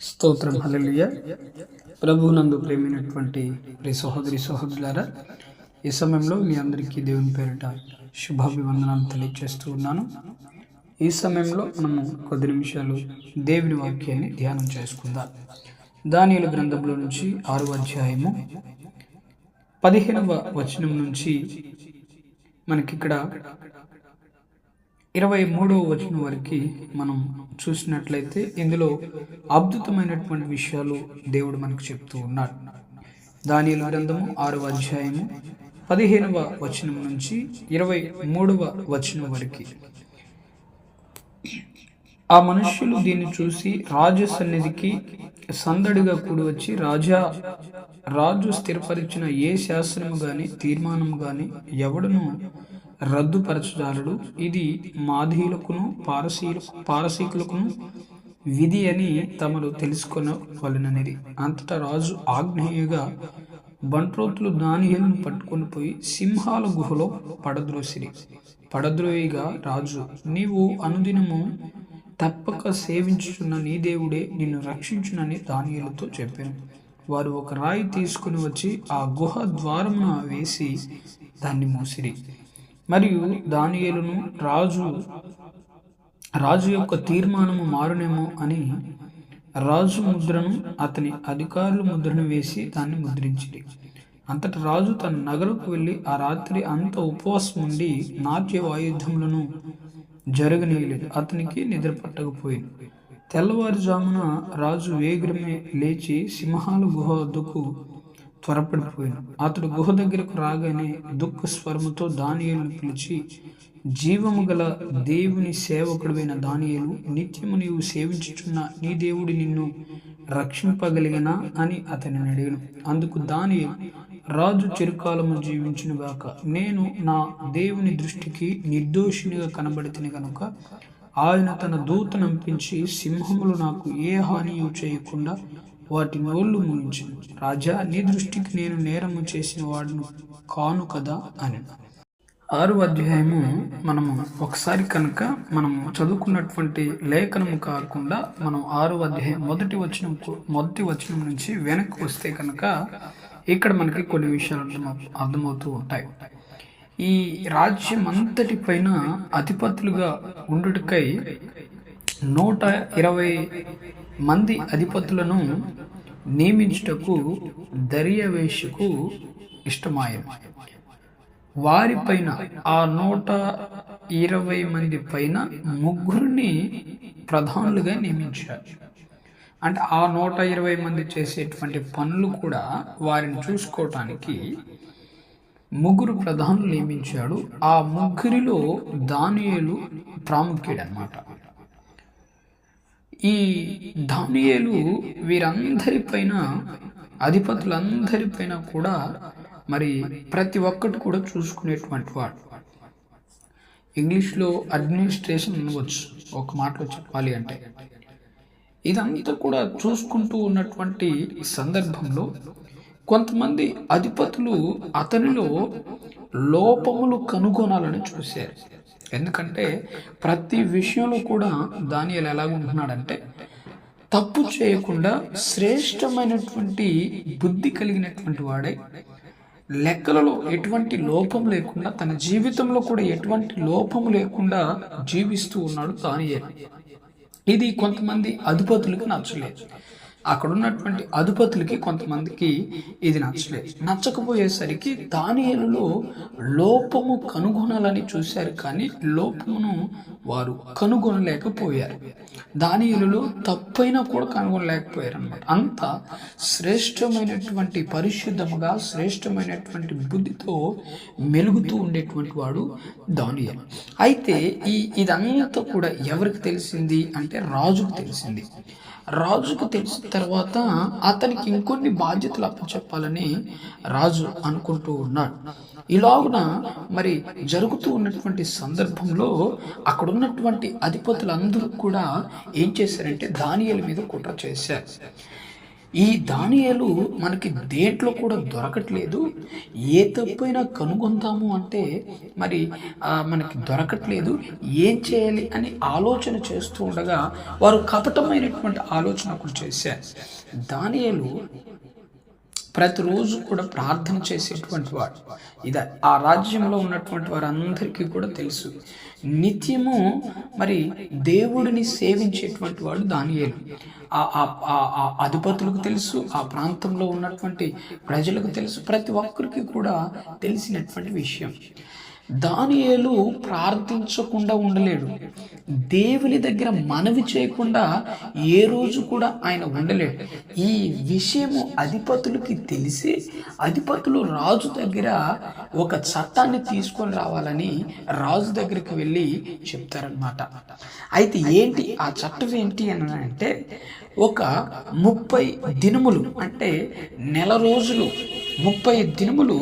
స్తోత్రం హలలియ ప్రభునందు ప్రేమైనటువంటి ప్రియ సహోదరి సహోదరులారా ఈ సమయంలో మీ అందరికీ దేవుని పేరిట శుభాభివందనాలు తెలియజేస్తూ ఉన్నాను. ఈ సమయంలో మనము కొద్ది నిమిషాలు దేవుని వాక్యాన్ని ధ్యానం చేసుకుందాం. దానియుల గ్రంథంలో నుంచి ఆరు అధ్యాయము పదిహేనవ వచనం నుంచి మనకిక్కడ ఇరవై మూడవ వచనం వరకు మనం చూసినట్లయితే ఇందులో అద్భుతమైనటువంటి విషయాలు దేవుడు మనకు చెప్తూ ఉన్నాడు. దాని గ్రంథము ఆరవ అధ్యాయము పదిహేనవ వచనం నుంచి ఇరవై మూడవ వచనం వరకు. ఆ మనుష్యులు దీన్ని చూసి రాజు సన్నిధికి సందడిగా కూడి వచ్చి రాజా రాజు స్థిరపరిచిన ఏ శాస్త్రము కానీ తీర్మానము కానీ ఎవడును రద్దుపరచుదారుడు. ఇది మాధీయులకును పారసీలు పారసీకులకును విధి అని తమరు తెలుసుకొనవలననిది. అంతటా రాజు ఆగ్నేయుగా బంట్రోతులు దానియలను పట్టుకొని పోయి సింహాల గుహలో పడద్రోసిరి. పడద్రోయిగా రాజు నీవు అనుదినము తప్పక సేవించుచున్న నీ దేవుడే నిన్ను రక్షించునని దానియులతో చెప్పాను. వారు ఒక రాయి తీసుకుని వచ్చి ఆ గుహ ద్వారమున వేసి దాన్ని మూసిరి. మరియు దానియేలును రాజు రాజు యొక్క తీర్మానము మారునేమో అని రాజు ముద్రను అతని అధికారుల ముద్రను వేసి దాన్ని ముద్రించింది అంతటి రాజు తన నగరకు వెళ్ళి ఆ రాత్రి అంత ఉపవాసం ఉండి నాట్య వాయుధ్యములను జరగనీయలేదు. అతనికి నిద్ర పట్టకపోయింది. తెల్లవారుజామున రాజు వేగ్రమే లేచి సింహాల గుహ వద్దకు త్వరపడిపోయాను. అతడు గుహ దగ్గరకు రాగానే దుఃఖ స్వరముతో దానియేలును పిలిచి జీవము గల దేవుని సేవకుడువైన దానియేలు నిత్యము నీవు సేవించుచున్న నీ దేవుడి నిన్ను రక్షింపగలిగినా? అని అతని అడిగాను. అందుకు దానియేలు రాజు చిరుకాలము జీవించిన గాక. నేను నా దేవుని దృష్టికి నిర్దోషినిగా కనబడితిని కనుక ఆయన తన దూతనంపించి సింహములు నాకు ఏ హానియు చేయకుండా వాటి నోళ్ళు ముగించింది రాజా నీ దృష్టికి నేను నేరము చేసిన వాడును. కాను కదా అని. ఆరు అధ్యాయము మనము ఒకసారి కనుక మనము చదువుకున్నటువంటి లేఖనము కాకుండా మనం ఆరు అధ్యాయం మొదటి వచనం మొదటి వచనం నుంచి వెనక్కి వస్తే కనుక ఇక్కడ మనకి కొన్ని విషయాలు అర్థం అర్థమవుతూ ఉంటాయి. ఈ రాజ్యం అంతటి పైన అధిపతులుగా ఉండుటకై నూట ఇరవై మంది అధిపతులను నియమించుటకు దర్యవేషకు ఇష్టమాయను వారిపైన ఆ నూట ఇరవై మంది పైన ముగ్గురిని ప్రధానులుగా నియమించారు. అంటే ఆ నూట ఇరవై మంది చేసేటువంటి పనులు కూడా వారిని చూసుకోవటానికి ముగ్గురు ప్రధానులు నియమించాడు. ఆ ముగ్గురిలో దానియేలు ప్రాముఖ్యుడు అనమాట ఈ దానియేలు వీరందరిపైన అధిపతులందరిపైన కూడా మరి ప్రతి ఒక్కటి కూడా చూసుకునేటువంటి వాడు. ఇంగ్లీష్లో అడ్మినిస్ట్రేషన్ అనవచ్చు ఒక మాటలో చెప్పాలి అంటే. ఇదంతా కూడా చూసుకుంటూ ఉన్నటువంటి సందర్భంలో కొంతమంది అధిపతులు అతనిలో లోపములు కనుగొనాలని చూశారు. ఎందుకంటే ప్రతి విషయంలో కూడా దానియలు ఎలాగుంటున్నాడంటే తప్పు చేయకుండా శ్రేష్టమైనటువంటి బుద్ధి కలిగినటువంటి వాడే. లెక్కలలో ఎటువంటి లోపం లేకుండా తన జీవితంలో కూడా ఎటువంటి లోపం లేకుండా జీవిస్తూ ఉన్నాడు దానియలు. ఇది కొంతమంది అధిపతులకు నచ్చలేదు. అక్కడ ఉన్నటువంటి అధిపతులకి కొంతమందికి ఇది నచ్చలేదు నచ్చకపోయేసరికి దానిలో లోపము కనుగొనాలని చూశారు కానీ లోపమును వారు కనుగొనలేకపోయారు. దానిలో తప్పైనా కూడా కనుగొనలేకపోయారు అన్నమాట అంత శ్రేష్టమైనటువంటి పరిశుద్ధముగా శ్రేష్టమైనటువంటి బుద్ధితో మెలుగుతూ ఉండేటువంటి వాడు దానియలు. అయితే ఈ ఇదంతా కూడా ఎవరికి తెలిసింది అంటే రాజుకు తెలిసింది. రాజుకు తెలిసిన తర్వాత అతనికి ఇంకొన్ని బాధ్యతలు అప్పచెప్పాలని రాజు అనుకుంటూ ఉన్నాడు. ఇలాగున మరి జరుగుతూ ఉన్నటువంటి సందర్భంలో అక్కడ ఉన్నటువంటి అధిపతులందరూ కూడా ఏం చేశారంటే దానియల మీద కుట్ర చేశారు. ఈ దానియాలు మనకి దేంట్లో కూడా దొరకట్లేదు. ఏ తప్పైనా కనుగొందాము అంటే మరి మనకి దొరకట్లేదు. ఏం చేయాలి అని ఆలోచన చేస్తూ ఉండగా వారు కపటమైనటువంటి ఆలోచన ఒకటి చేశారు. దానియాలు ప్రతిరోజు కూడా ప్రార్థన చేసేటువంటి వాడు. ఇది ఆ రాజ్యంలో ఉన్నటువంటి వారందరికీ కూడా తెలుసు. నిత్యము మరి దేవుడిని సేవించేటువంటి వాడు దానియేలు. అధిపతులకు తెలుసు ఆ ప్రాంతంలో ఉన్నటువంటి ప్రజలకు తెలుసు ప్రతి ఒక్కరికి కూడా తెలిసినటువంటి విషయం. దానియేలు ప్రార్థించకుండా ఉండలేడు. దేవుని దగ్గర మనవి చేయకుండా ఏ రోజు కూడా ఆయన ఉండలేడు. ఈ విషయము అధిపతులకి తెలిసి అధిపతులు రాజు దగ్గర ఒక చట్టాన్ని తీసుకొని రావాలని రాజు దగ్గరికి వెళ్ళి చెప్తారనమాట అయితే ఏంటి? ఆ చట్టం ఏంటి అని అంటే ఒక ముప్పై దినములు అంటే నెల రోజులు ముప్పై దినములు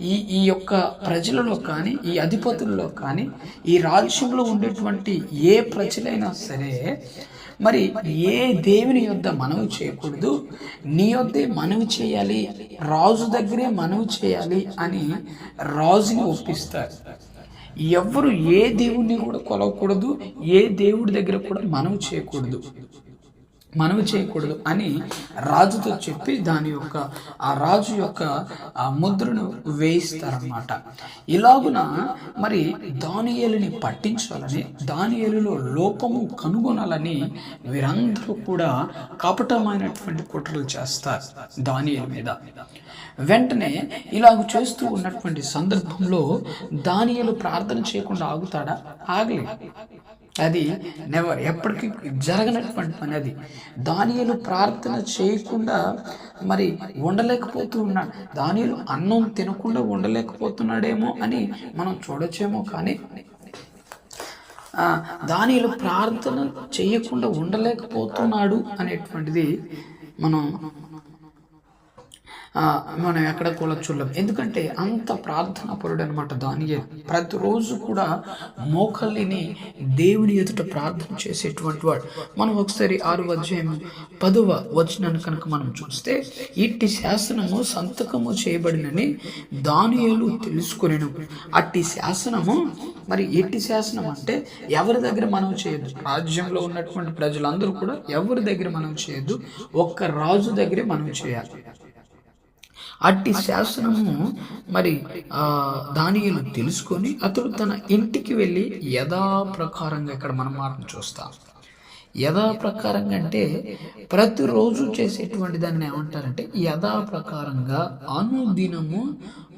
ఈ ఈ యొక్క ప్రజలలో కానీ ఈ అధిపతుల్లో కానీ ఈ రాజ్యంలో ఉండేటువంటి ఏ ప్రజలైనా సరే మరి ఏ దేవుని యొద్ద మనవి చేయకూడదు నీ యొద్దే మనవి చేయాలి రాజు దగ్గరే మనవి చేయాలి అని రాజుని ఒప్పిస్తారు. ఎవరు ఏ దేవుణ్ణి కూడా కొలవకూడదు ఏ దేవుడి దగ్గర కూడా మనవి చేయకూడదు. మనవి చేయకూడదు అని రాజుతో చెప్పి దాని యొక్క ఆ రాజు యొక్క ఆ ముద్రను వేయిస్తారన్నమాట. ఇలాగున మరి దానియేలుని పట్టించాలని దానియేలులో లోపము కనుగొనాలని వీరందరూ కూడా కపటమైనటువంటి కుట్రలు చేస్తారు దానియేలు మీద. వెంటనే ఇలాగ చేస్తూ ఉన్నటువంటి సందర్భంలో దానియేలు ప్రార్థన చేయకుండా ఆగుతాడా? ఆగలేదు. అది నెవర్ ఎప్పటికీ జరగనటువంటి పని అది. దానియలు ప్రార్థన చేయకుండా మరి ఉండలేకపోతూ ఉన్నాడు దానియలు అన్నం తినకుండా ఉండలేకపోతున్నాడేమో అని మనం చూడొచ్చేమో కానీ దానిలో ప్రార్థన చేయకుండా ఉండలేకపోతున్నాడు అనేటువంటిది మనం మనం ఎక్కడ కూడా చూడలేం. ఎందుకంటే అంత ప్రార్థన పరుడు అనమాట దానియే. ప్రతిరోజు కూడా మోకల్లిని దేవుని ఎదుట ప్రార్థన చేసేటువంటి వాడు. మనం ఒకసారి ఆరు అధ్యాయం పదవ వచనాన్ని కనుక మనం చూస్తే ఇట్టి శాసనము సంతకము చేయబడినని దానియలు తెలుసుకునేను. అట్టి శాసనము మరి ఎట్టి శాసనం అంటే ఎవరి దగ్గర మనం చేయొద్దు. రాజ్యంలో ఉన్నటువంటి ప్రజలందరూ కూడా ఎవరి దగ్గర మనం చేయొద్దు ఒక్క రాజు దగ్గరే మనం చేయాలి. అట్టి శాసనము మరి ఆ దానియులు తెలుసుకొని అతడు తన ఇంటికి వెళ్ళి యథాప్రకారంగా ఇక్కడ మనం మాటను చూస్తాం. యథాప్రకారంగా అంటే ప్రతిరోజు చేసేటువంటి దాన్ని ఏమంటారంటే యథాప్రకారంగా అనుదినము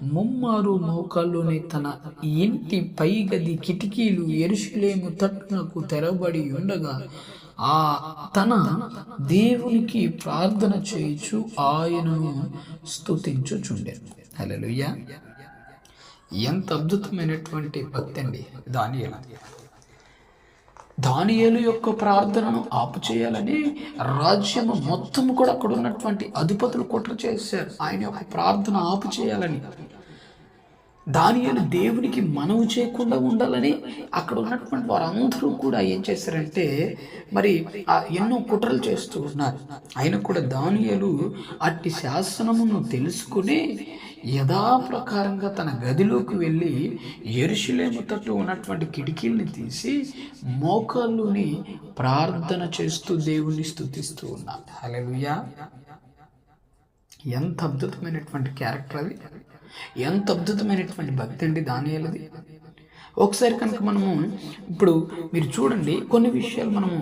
ముమ్మారు మోకాల్లోని తన ఇంటి పై గది కిటికీలు ఎరుషులేము తట్టునకు తెరబడి ఉండగా ఆ తన దేవునికి ప్రార్థన చేయుచు ఆయనను స్తుతించుచుండెను. హలోయ ఎంత అద్భుతమైనటువంటి భక్తి అండి దానియల. దానియలు యొక్క ప్రార్థనను ఆపు చేయాలని రాజ్యము మొత్తం కూడా అక్కడ ఉన్నటువంటి అధిపతులు కుట్ర చేశారు. ఆయన యొక్క ప్రార్థన ఆపు చేయాలని దానియేలు దేవునికి మనవు చేయకుండా ఉండాలని అక్కడ ఉన్నటువంటి వారందరూ కూడా ఏం చేశారంటే మరి ఆ ఎన్నో కుట్రలు చేస్తూ ఉన్నారు. ఆయన కూడా దానియలు అట్టి శాసనమును తెలుసుకుని యథాప్రకారంగా తన గదిలోకి వెళ్ళి ఎరుషులేము తట్టు ఉన్నటువంటి కిటికీల్ని తీసి మోకాళ్ళుని ప్రార్థన చేస్తూ దేవుణ్ణి స్థుతిస్తూ ఉన్నాడు హలో ఎంత అద్భుతమైనటువంటి క్యారెక్టర్ అది. ఎంత అద్భుతమైనటువంటి భక్తి అండి దానియాలది. ఒకసారి కనుక మనము ఇప్పుడు మీరు చూడండి కొన్ని విషయాలు మనము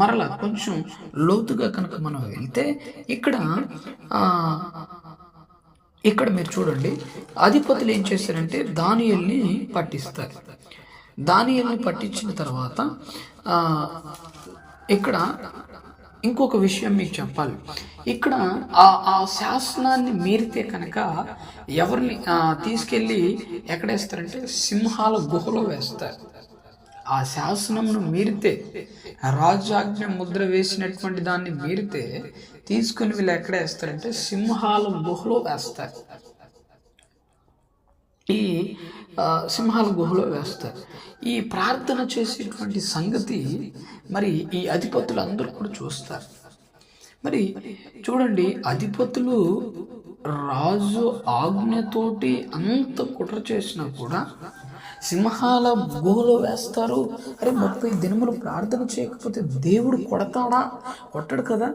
మరలా కొంచెం లోతుగా కనుక మనం వెళ్తే ఇక్కడ ఇక్కడ మీరు చూడండి అధిపతులు ఏం చేశారంటే దానియల్ని పట్టిస్తారు. దానియల్ని పట్టించిన తర్వాత ఇక్కడ ఇంకొక విషయం మీకు చెప్పాలి. ఇక్కడ ఆ ఆ శాసనాన్ని మీరితే కనుక ఎవరిని తీసుకెళ్ళి ఎక్కడేస్తారంటే సింహాల గుహలో వేస్తారు. ఆ శాసనంను మీరితే రాజాజ్ఞ ముద్ర వేసినటువంటి దాన్ని మీరితే తీసుకుని వీళ్ళు ఎక్కడ వేస్తారంటే సింహాల గుహలో వేస్తారు. ఈ సింహాల గుహలో వేస్తారు. ఈ ప్రార్థన చేసేటువంటి సంగతి మరి ఈ అధిపతులు అందరూ కూడా చూస్తారు. మరి చూడండి అధిపతులు రాజు ఆజ్ఞతోటి అంత కుట్ర చేసినా కూడా సింహాల గుహలో వేస్తారు. అరే ముప్పై దినములు ప్రార్థన చేయకపోతే దేవుడు కొడతాడా? కొట్టడు కదా.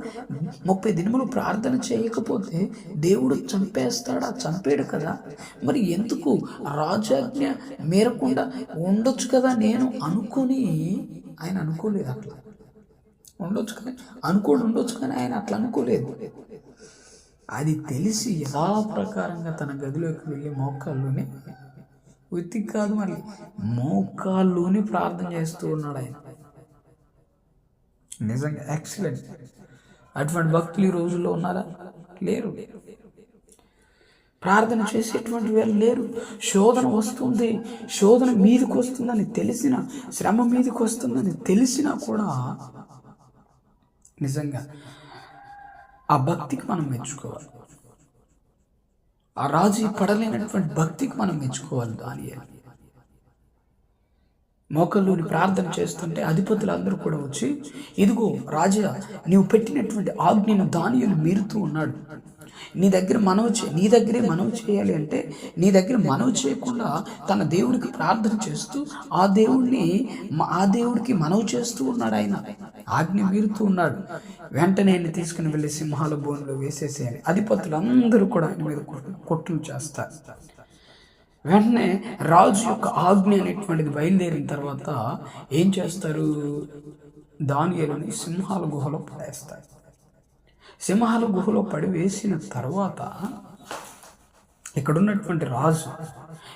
ముప్పై దినములు ప్రార్థన చేయకపోతే దేవుడు చంపేస్తాడా? చంపేడు కదా. మరి ఎందుకు రాజాజ్ఞ మేరకుండా ఉండొచ్చు కదా? నేను అనుకుని ఆయన అనుకోలేదు అట్లా. ఉండొచ్చు కానీ అనుకోడు ఉండొచ్చు కానీ ఆయన అట్లా అనుకోలేదు. అది తెలిసి యథాప్రకారంగా తన గదిలోకి వెళ్ళి మోకాల్లోనే ఉత్తి కాదు మళ్ళీ. మోకాల్లోనే ప్రార్థన చేస్తూ ఉన్నాడు ఆయన. నిజంగా ఎక్సలెంట్. అటువంటి భక్తులు ఈ రోజుల్లో ఉన్నారా? లేరు. ప్రార్థన చేసేటువంటి వాళ్ళు లేరు. శోధన వస్తుంది. శోధన మీదకి వస్తుందని తెలిసిన శ్రమ మీదకి వస్తుందని తెలిసినా కూడా నిజంగా ఆ భక్తికి మనం మెచ్చుకోవాలి. ఆ రాజు పడలేనటువంటి భక్తికి మనం మెచ్చుకోవాలి దాని మోకల్లోని ప్రార్థన చేస్తుంటే అధిపతులు అందరూ కూడా వచ్చి ఇదిగో రాజా నీవు పెట్టినటువంటి ఆజ్ఞను దానియులు మీరుతూ ఉన్నాడు. నీ దగ్గర మనవి చే నీ దగ్గరే మనవి చేయాలి అంటే నీ దగ్గర మనవి చేయకుండా తన దేవుడికి ప్రార్థన చేస్తూ ఆ దేవుడిని ఆ దేవుడికి మనవి చేస్తూ ఉన్నాడు ఆయన. ఆజ్ఞ మీరుతూ ఉన్నాడు. వెంటనే ఆయన తీసుకుని వెళ్ళి సింహాల బోన్లో వేసేసేయాలి. అధిపతులు అందరూ కూడా ఆయన మీద కొట్టులు చేస్తారు. వెంటనే రాజు యొక్క ఆజ్ఞ అనేటువంటిది బయలుదేరిన తర్వాత ఏం చేస్తారు? దానియలని సింహాల గుహలో పడేస్తారు. సింహాల గుహలో పడివేసిన తర్వాత ఇక్కడున్నటువంటి రాజు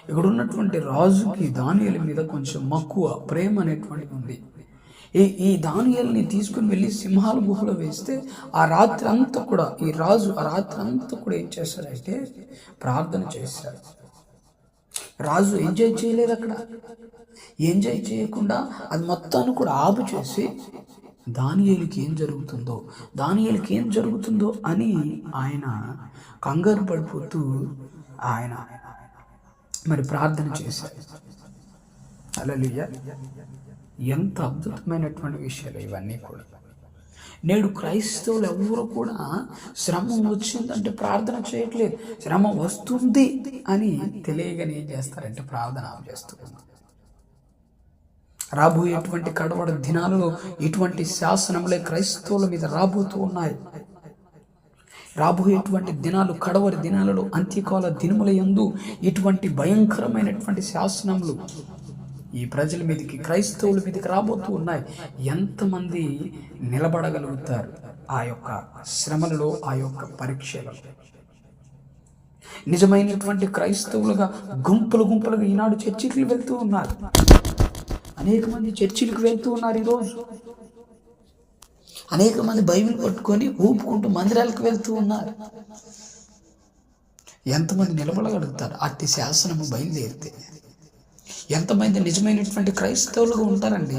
ఇక్కడున్నటువంటి రాజుకి దానియల మీద కొంచెం మక్కువ ప్రేమ అనేటువంటిది ఉంది. ఈ ఈ దానియల్ని తీసుకుని వెళ్ళి సింహాల గుహలో వేస్తే ఆ రాత్రి అంతా కూడా ఈ రాజు ఆ రాత్రి అంతా కూడా ఏం చేశారంటే ప్రార్థన చేస్తారు రాజు ఎంజాయ్ చేయలేదు అక్కడ. ఎంజాయ్ చేయకుండా అది మొత్తాన్ని కూడా ఆపు చేసి దానియేలికి ఏం జరుగుతుందో దానియేలికి ఏం జరుగుతుందో అని ఆయన కంగారు పడిపోతూ ఆయన మరి ప్రార్థన చేశారు. అలలియ ఎంత అద్భుతమైనటువంటి విషయాలు ఇవన్నీ కూడా. నేడు క్రైస్తవులు ఎవరు కూడా శ్రమ వచ్చిందంటే ప్రార్థన చేయట్లేదు. శ్రమ వస్తుంది అని తెలియగానే ఏం చేస్తారంటే ప్రార్థన చేస్తున్నారు రాబోయేటువంటి కడవడ దినాలలో ఇటువంటి శాసనములే క్రైస్తవుల మీద రాబోతూ ఉన్నాయి. రాబోయేటువంటి దినాలు కడవరి దినాలలో అంత్యకాల దినముల ఎందు ఇటువంటి భయంకరమైనటువంటి శాసనములు ఈ ప్రజల మీదకి క్రైస్తవుల మీదకి రాబోతూ ఉన్నాయి. ఎంతమంది నిలబడగలుగుతారు ఆ యొక్క శ్రమలలో ఆ యొక్క పరీక్షలలో? నిజమైనటువంటి క్రైస్తవులుగా గుంపులు గుంపులుగా ఈనాడు చర్చికి వెళ్తూ ఉన్నారు. అనేక మంది చర్చిలకు వెళ్తూ ఉన్నారు ఈరోజు. అనేక మంది బైబిల్ పట్టుకొని ఊపుకుంటూ మందిరాలకు వెళ్తూ ఉన్నారు. ఎంతమంది నిలబడగలుగుతారు? అట్టి శాసనము బయలుదేరితే. ఎంతమంది నిజమైనటువంటి క్రైస్తవులుగా ఉంటారండి?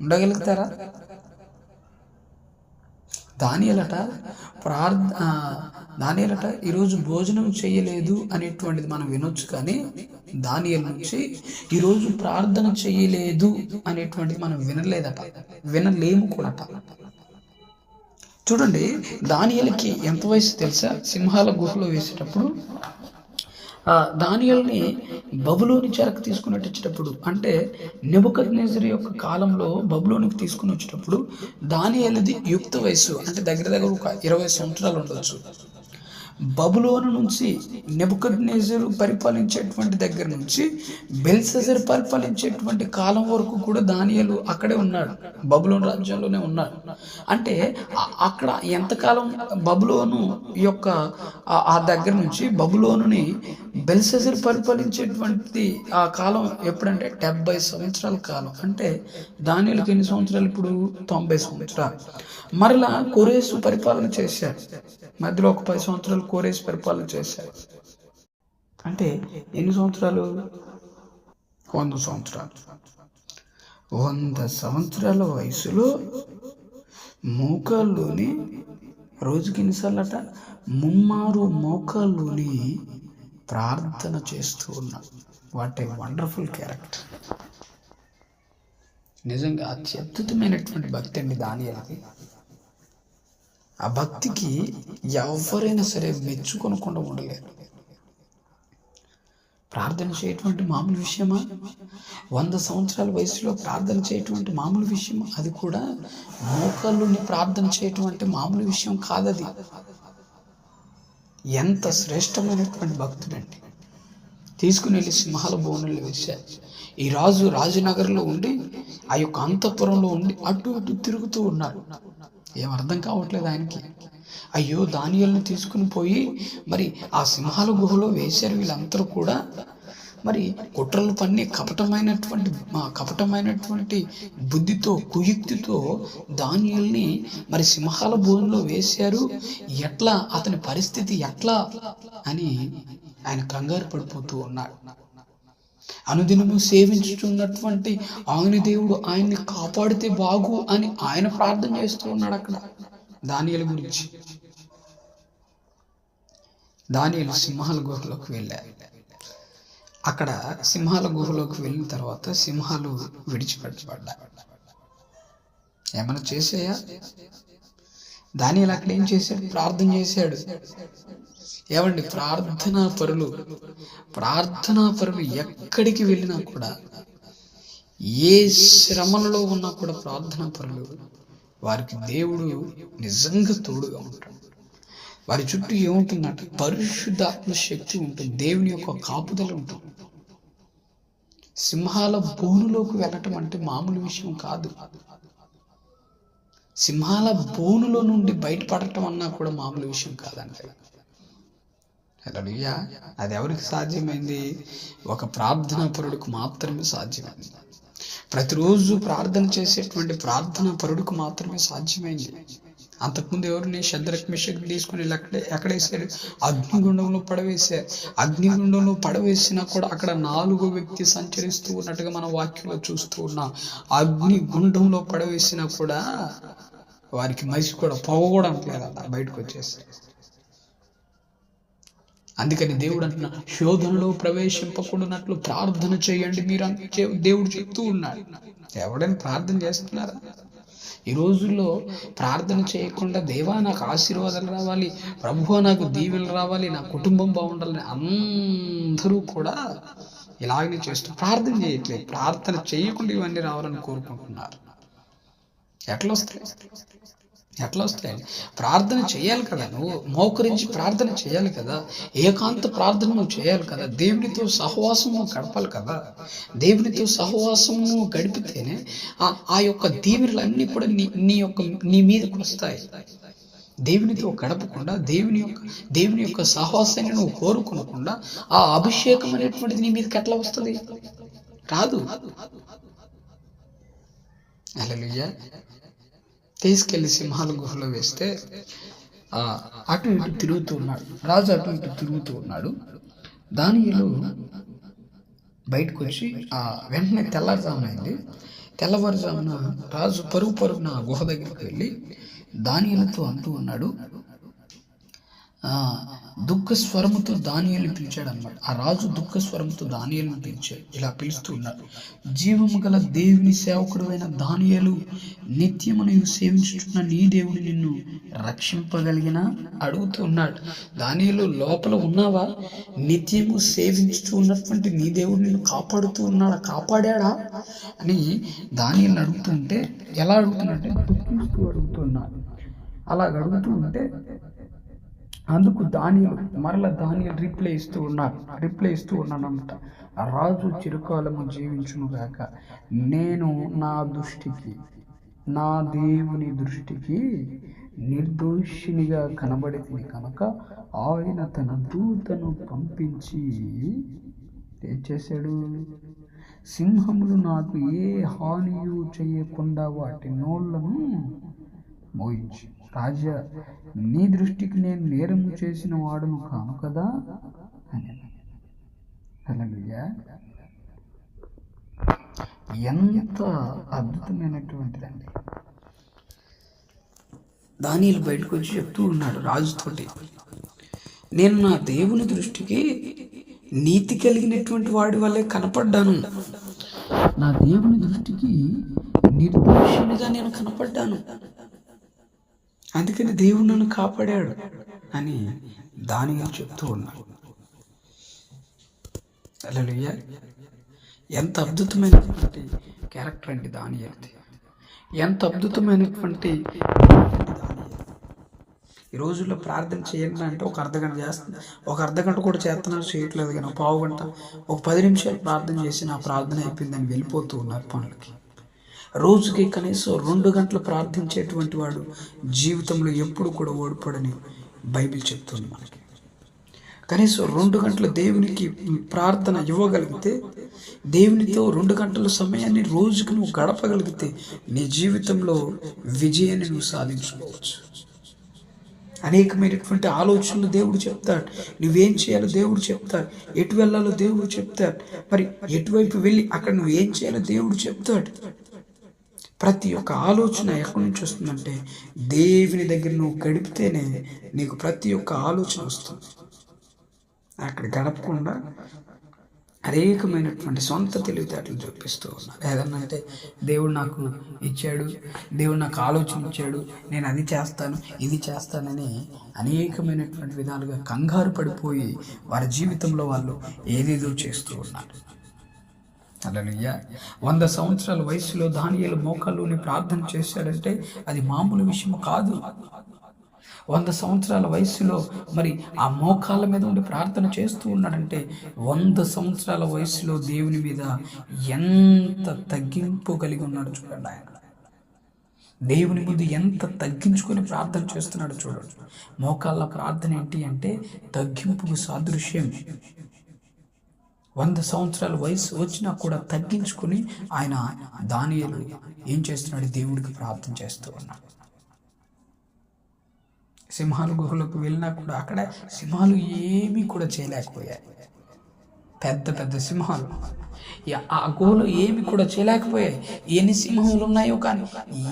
ఉండగలుగుతారా? దానియలట ప్రార్థ దానియలట ఈరోజు భోజనం చేయలేదు అనేటువంటిది మనం వినొచ్చు కానీ దానియల నుంచి ఈరోజు ప్రార్థన చేయలేదు అనేటువంటిది మనం వినలేదట వినలేము కూడా చూడండి దానియలకి ఎంత వయసు తెలుసా? సింహాల గుహలో వేసేటప్పుడు దానియల్ని బబులోని చెరకు తీసుకుని వచ్చేటప్పుడు అంటే నెబుకద్నేజర్ యొక్క కాలంలో బబులోనికి తీసుకుని వచ్చేటప్పుడు దానియల్ది యుక్త వయసు అంటే దగ్గర దగ్గర ఒక ఇరవై సంవత్సరాలు ఉండొచ్చు. బబులోను నుంచి నెబుకడ్నేజరు పరిపాలించేటువంటి దగ్గర నుంచి బెల్సెజర్ పరిపాలించేటువంటి కాలం వరకు కూడా దానియలు అక్కడే ఉన్నాడు. బబులోను రాజ్యంలోనే ఉన్నాడు. అంటే అక్కడ ఎంతకాలం బబులోను యొక్క ఆ దగ్గర నుంచి బబులోనుని బెల్సెజర్ పరిపాలించేటువంటి ఆ కాలం ఎప్పుడంటే డెబ్బై సంవత్సరాల కాలం. అంటే దానిలకు ఎన్ని సంవత్సరాలు ఇప్పుడు? తొంభై సంవత్సరాలు. మరలా కొరేసు పరిపాలన చేశారు మధ్యలో ఒక పది సంవత్సరాలు కోరేసి పరిపాలన చేశారు. అంటే ఎన్ని సంవత్సరాలు? వంద సంవత్సరాలు. వంద సంవత్సరాల వయసులో మోకాల్లోని రోజుకి ఎన్నిసార్లట? ముమ్మారు మోకాల్లోని ప్రార్థన చేస్తూ ఉన్నాడు వాట్ ఏ వండర్ఫుల్ క్యారెక్టర్. నిజంగా అత్యద్భుతమైనటువంటి భక్తి అండి దాని ఆ భక్తికి ఎవరైనా సరే మెచ్చుకొనకుండా ఉండలేరు. ప్రార్థన చేయటువంటి మామూలు విషయమా? వంద సంవత్సరాల వయసులో ప్రార్థన చేయటువంటి మామూలు విషయమా? అది కూడా మోకళ్ళుని ప్రార్థన చేయటువంటి మామూలు విషయం కాదది. ఎంత శ్రేష్టమైనటువంటి భక్తుడండి. తీసుకుని వెళ్ళి సింహాల బోనులు వేశారు. ఈ రాజు రాజనగర్లో ఉండి ఆ యొక్క అంతఃపురంలో ఉండి అటు అటు తిరుగుతూ ఉన్నాడు ఏం అర్థం కావట్లేదు ఆయనకి. అయ్యో దానియల్ని తీసుకుని పోయి మరి ఆ సింహాల గుహలో వేశారు వీళ్ళందరూ కూడా. మరి కుట్రలు పన్ని కపటమైనటువంటి మా కపటమైనటువంటి బుద్ధితో కుయుక్తితో దానియల్ని మరి సింహాల భూమిలో వేశారు. ఎట్లా అతని పరిస్థితి ఎట్లా అని ఆయన కంగారు పడిపోతూ ఉన్నాడు. అనుదినము సేవించుతున్నటువంటి ఆయన దేవుడు ఆయన్ని కాపాడితే బాగు అని ఆయన ప్రార్థన చేస్తూ ఉన్నాడు అక్కడ. దానియల గురించి. దానియలు సింహాల గుహలోకి వెళ్ళారు అక్కడ సింహాల గుహలోకి వెళ్ళిన తర్వాత సింహాలు విడిచిపెట్టబడ్డాయి ఏమైనా చేసాయా దానియలు అక్కడ ఏం చేశాడు? ప్రార్థన చేశాడు. ఏమండి ప్రార్థనా పరులు. ప్రార్థనా పరులు ఎక్కడికి వెళ్ళినా కూడా ఏ శ్రమలలో ఉన్నా కూడా ప్రార్థనా పరులు వారికి దేవుడు నిజంగా తోడుగా ఉంటాడు. వారి చుట్టూ ఏముంటుందంట? పరిశుద్ధాత్మ శక్తి ఉంటుంది. దేవుని యొక్క కాపుదల ఉంటుంది. సింహాల బోనులోకి వెళ్ళటం అంటే మామూలు విషయం కాదు. సింహాల బోనులో నుండి బయటపడటం అన్నా కూడా మామూలు విషయం కాదండి. హలోయా అది ఎవరికి సాధ్యమైంది? ఒక ప్రార్థనా పరుడికి మాత్రమే సాధ్యమైంది. ప్రతిరోజు ప్రార్థన చేసేటువంటి ప్రార్థనా పరుడికి మాత్రమే సాధ్యమైంది. అంతకుముందు ఎవరిని శద్రక్ మిషక్ తీసుకుని ఎక్కడ ఎక్కడేసారు అగ్నిగుండంలో పడవేశారు. అగ్నిగుండంలో పడవేసినా కూడా అక్కడ నాలుగో వ్యక్తి సంచరిస్తూ ఉన్నట్టుగా మనం వాక్యంలో చూస్తూ ఉన్నాం. అగ్నిగుండంలో పడవేసినా కూడా వారికి మనిషి కూడా పొగ కూడా అంటలేదు అలా బయటకు వచ్చేసారు అందుకని దేవుడు అంటున్న శోధనలో ప్రవేశింపకూడనట్లు ప్రార్థన చేయండి మీరు దేవుడు చెప్తూ ఉన్నాడు. ఎవడైనా ప్రార్థన చేస్తున్నారా? ఈ రోజుల్లో ప్రార్థన చేయకుండా దేవా నాకు ఆశీర్వాదాలు రావాలి ప్రభువా నాకు దీవెలు రావాలి నా కుటుంబం బాగుండాలని అందరూ కూడా ఇలాగనే చేస్తూ ప్రార్థన చేయట్లేదు. ప్రార్థన చేయకుండా ఇవన్నీ రావాలని కోరుకుంటున్నారు. ఎట్లా వస్తాయి? ఎట్లా వస్తాయండి ప్రార్థన చేయాలి కదా నువ్వు మోకరించి ప్రార్థన చేయాలి కదా ఏకాంత ప్రార్థన నువ్వు చేయాలి కదా దేవునితో సహవాసము గడపాలి కదా దేవునితో సహవాసము గడిపితేనే ఆ యొక్క దీవెనలన్నీ కూడా నీ నీ యొక్క నీ మీదకి వస్తాయి. దేవునితో గడపకుండా దేవుని యొక్క దేవుని యొక్క సహవాసాన్ని నువ్వు కోరుకోకుండా ఆ అభిషేకం అనేటువంటిది నీ మీదకి ఎట్లా వస్తుంది? రాదు. అలలుయ్యా తీసుకెళ్ళి సింహాల గుహలో వేస్తే అటు ఇటు తిరుగుతూ ఉన్నాడు. రాజు అటు ఇటు తిరుగుతూ ఉన్నాడు. దానిలో బయటకు వచ్చి ఆ వెంటనే తెల్లవారుజామునైంది తెల్లవారుజామున రాజు పరుగు పరుగున గుహ దగ్గరికి వెళ్ళి దానిలతో అంటూ ఉన్నాడు దుఃఖ స్వరముతో దానియల్ని పిలిచాడు అనమాట ఆ రాజు దుఃఖ స్వరంతో దానియల్ని పిలిచాడు. ఇలా పిలుస్తూ ఉన్నాడు. జీవము గల దేవుని సేవకుడు అయిన దానియలు నిత్యము నీవు సేవించుతున్న నీ దేవుడు నిన్ను రక్షింపగలిగిన? అడుగుతూ ఉన్నాడు. దానియలు లోపల ఉన్నావా? నిత్యము సేవించుతూ ఉన్నటువంటి నీ దేవుడు నిన్ను కాపాడుతూ ఉన్నాడా? కాపాడాడా? అని దానియల్ని అడుగుతుంటే ఎలా అడుగుతున్నట్టే దుఃఖిస్తూ అడుగుతున్నాడు. అలా అడుగుతూ ఉంటే అందుకు దానియలు మరల దానియలు రిప్లై ఇస్తూ ఉన్నారు రిప్లై ఇస్తూ ఉన్నానమాట రాజు చిరుకాలము జీవించునుగాక నేను నా దృష్టికి నా దేవుని దృష్టికి నిర్దోషినిగా కనబడింది కనుక ఆయన తన దూతను పంపించి ఏం చేశాడు సింహములు నాకు ఏ హానియు చేయకుండా వాటి నోళ్ళను మోయించి రాజా నీ దృష్టికి నేను నేరము చేసిన వాడును కాను కదా? అని ఎంత అద్భుతమైనటువంటిదండి. దానిలు బయటకు వచ్చి చెప్తూ ఉన్నాడు రాజుతోటి. నేను నా దేవుని దృష్టికి నీతి కలిగినటువంటి వాడి వల్లే కనపడ్డాను. నా దేవుని దృష్టికి నిర్దోషునిగా నేను కనపడ్డాను. అందుకని దేవుడు నన్ను కాపాడాడు అని దానిగా చెప్తూ ఉన్నాడు. అలలుయ్య ఎంత అద్భుతమైనటువంటి క్యారెక్టర్ అండి దాని ఎంత అద్భుతమైనటువంటి ఈ రోజుల్లో ప్రార్థన చేయండి అంటే ఒక అర్ధగంట చేస్తుంది. ఒక అర్ధగంట కూడా చేస్తున్నారు చేయట్లేదు కానీ ఒక పావు గంట ఒక పది నిమిషాలు ప్రార్థన చేసి నా ప్రార్థన అయిపోయిందని వెళ్ళిపోతూ ఉన్నారు పనులకి. రోజుకి కనీసం రెండు గంటలు ప్రార్థించేటువంటి వాడు జీవితంలో ఎప్పుడు కూడా ఓడిపోడని బైబిల్ చెప్తుంది మనకి. కనీసం రెండు గంటల దేవునికి ప్రార్థన ఇవ్వగలిగితే దేవునితో రెండు గంటల సమయాన్ని రోజుకి నువ్వు గడపగలిగితే నీ జీవితంలో విజయాన్ని నువ్వు సాధించుకోవచ్చు. అనేకమైనటువంటి ఆలోచనలు దేవుడు చెప్తాడు. నువ్వేం చేయాలో దేవుడు చెప్తాడు. ఎటు వెళ్ళాలో దేవుడు చెప్తాడు. మరి ఎటువైపు వెళ్ళి అక్కడ నువ్వు ఏం చేయాలో దేవుడు చెప్తాడు. ప్రతి ఒక్క ఆలోచన ఎక్కడి నుంచి వస్తుందంటే దేవుని దగ్గర నువ్వు గడిపితేనే నీకు ప్రతి ఒక్క ఆలోచన వస్తుంది. అక్కడ గడపకుండా అనేకమైనటువంటి సొంత తెలివితేటలు చూపిస్తూ ఉన్నారు. ఏదన్నా అంటే దేవుడు నాకు ఇచ్చాడు దేవుడు నాకు ఆలోచన ఇచ్చాడు నేను అది చేస్తాను ఇది చేస్తానని అనేకమైనటువంటి విధాలుగా కంగారు పడిపోయి వారి జీవితంలో వాళ్ళు ఏదేదో చేస్తూ ఉన్నారు. అలలుయ్య వంద సంవత్సరాల వయసులో దానియలు మోకాల్లోని ప్రార్థన చేశాడంటే అది మామూలు విషయం కాదు. వంద సంవత్సరాల వయసులో మరి ఆ మోకాళ్ళ మీద ఉండి ప్రార్థన చేస్తూ ఉన్నాడంటే వంద సంవత్సరాల వయసులో దేవుని మీద ఎంత తగ్గింపు కలిగి ఉన్నాడు చూడండి ఆయన. దేవుని ముందు ఎంత తగ్గించుకొని ప్రార్థన చేస్తున్నాడు చూడండి. మోకాళ్ళ ప్రార్థన ఏంటి అంటే తగ్గింపుకు సాదృశ్యం. వంద సంవత్సరాల వయసు వచ్చినా కూడా తగ్గించుకొని ఆయన దానియలు ఏం చేస్తున్నాడు? దేవుడికి ప్రార్థన చేస్తూ ఉన్నాడు. సింహాలు గుహలకు వెళ్ళినా కూడా అక్కడ సింహాలు ఏమీ కూడా చేయలేకపోయాయి. పెద్ద పెద్ద సింహాలు. ఆ గుహలు ఏమి కూడా చేయలేకపోయాయి. ఎన్ని సింహములు ఉన్నాయో కానీ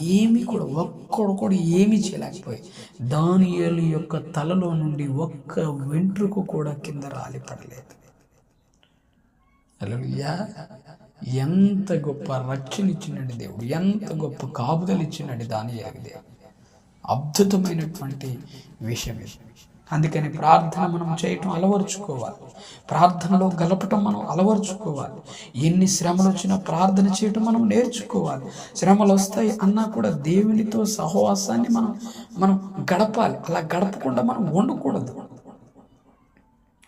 ఏమి కూడా ఒక్కడు కూడా ఏమీ చేయలేకపోయాయి. దానియలు యొక్క తలలో నుండి ఒక్క వెంట్రుకు కూడా కింద రాలిపడలేదు. అలా ఎంత గొప్ప రక్షణ ఇచ్చినండి దేవుడు. ఎంత గొప్ప కాపుదలు ఇచ్చినండి దాని దేవుడు. అద్భుతమైనటువంటి విషయం అందుకని ప్రార్థన మనం చేయటం అలవరుచుకోవాలి. ప్రార్థనలో గలపటం మనం అలవరుచుకోవాలి. ఎన్ని శ్రమలు వచ్చినా ప్రార్థన చేయటం మనం నేర్చుకోవాలి. శ్రమలు వస్తాయి అన్నా కూడా దేవునితో సహవాసాన్ని మనం మనం గడపాలి. అలా గడపకుండా మనం వండకూడదు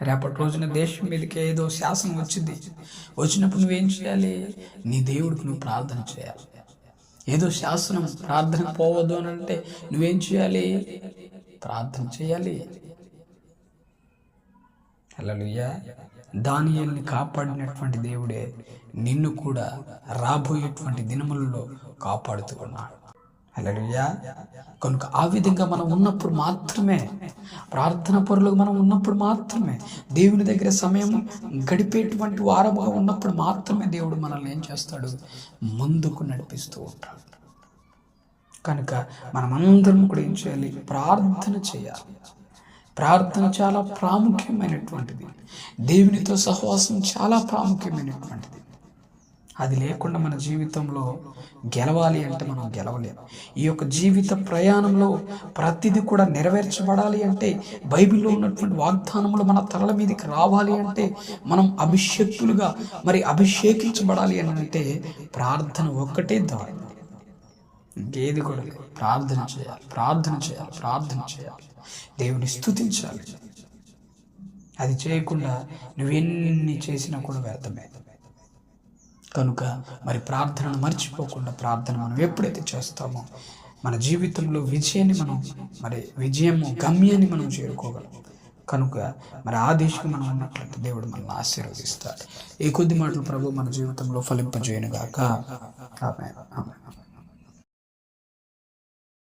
రేపటి రోజున దేశం మీదకి ఏదో శాసనం వచ్చింది. వచ్చినప్పుడు నువ్వేం చేయాలి? నీ దేవుడికి నువ్వు ప్రార్థన చేయాలి. ఏదో శాసనం ప్రార్థన పోవద్దు అని అంటే నువ్వేం చేయాలి? ప్రార్థన చేయాలి. అలలుయ్యా దానియల్ని కాపాడినటువంటి దేవుడే నిన్ను కూడా రాబోయేటువంటి దినములలో కాపాడుతూ ఉన్నాడు. అలలుయ్యా కనుక ఆ విధంగా మనం ఉన్నప్పుడు మాత్రమే ప్రార్థన పరులకు మనం ఉన్నప్పుడు మాత్రమే దేవుని దగ్గర సమయం గడిపేటువంటి వారముగా ఉన్నప్పుడు మాత్రమే దేవుడు మనల్ని ఏం చేస్తాడు? ముందుకు నడిపిస్తూ ఉంటాడు. కనుక మనమందరం కూడా ఏం చేయాలి? ప్రార్థన చేయాలి. ప్రార్థన చాలా ప్రాముఖ్యమైనటువంటిది. దేవునితో సహవాసం చాలా ప్రాముఖ్యమైనటువంటిది. అది లేకుండా మన జీవితంలో గెలవాలి అంటే మనం గెలవలేము ఈ యొక్క జీవిత ప్రయాణంలో ప్రతిదీ కూడా నెరవేర్చబడాలి అంటే బైబిల్లో ఉన్నటువంటి వాగ్దానములు మన తలల మీదకి రావాలి అంటే మనం అభిషక్తులుగా మరి అభిషేకించబడాలి అని అంటే ప్రార్థన ఒక్కటే దారి. ఇంకేది కూడా ప్రార్థన చేయాలి ప్రార్థన చేయాలి ప్రార్థన చేయాలి. దేవుని స్థుతించాలి అది చేయకుండా నువ్వెన్ని చేసినా కూడా వ్యర్థమే. కనుక మరి ప్రార్థనను మర్చిపోకుండా ప్రార్థన మనం ఎప్పుడైతే చేస్తామో మన జీవితంలో విజయాన్ని మనం మరి విజయము గమ్యాన్ని మనం చేరుకోగలం. కనుక మరి ఆ దేశం మనం ఉన్నట్లయితే దేవుడు మనల్ని ఆశీర్వదిస్తాడు. ఈ కొద్ది మాటలు ప్రభు మన జీవితంలో ఫలింపజేయను గాక ఆమె ఆమె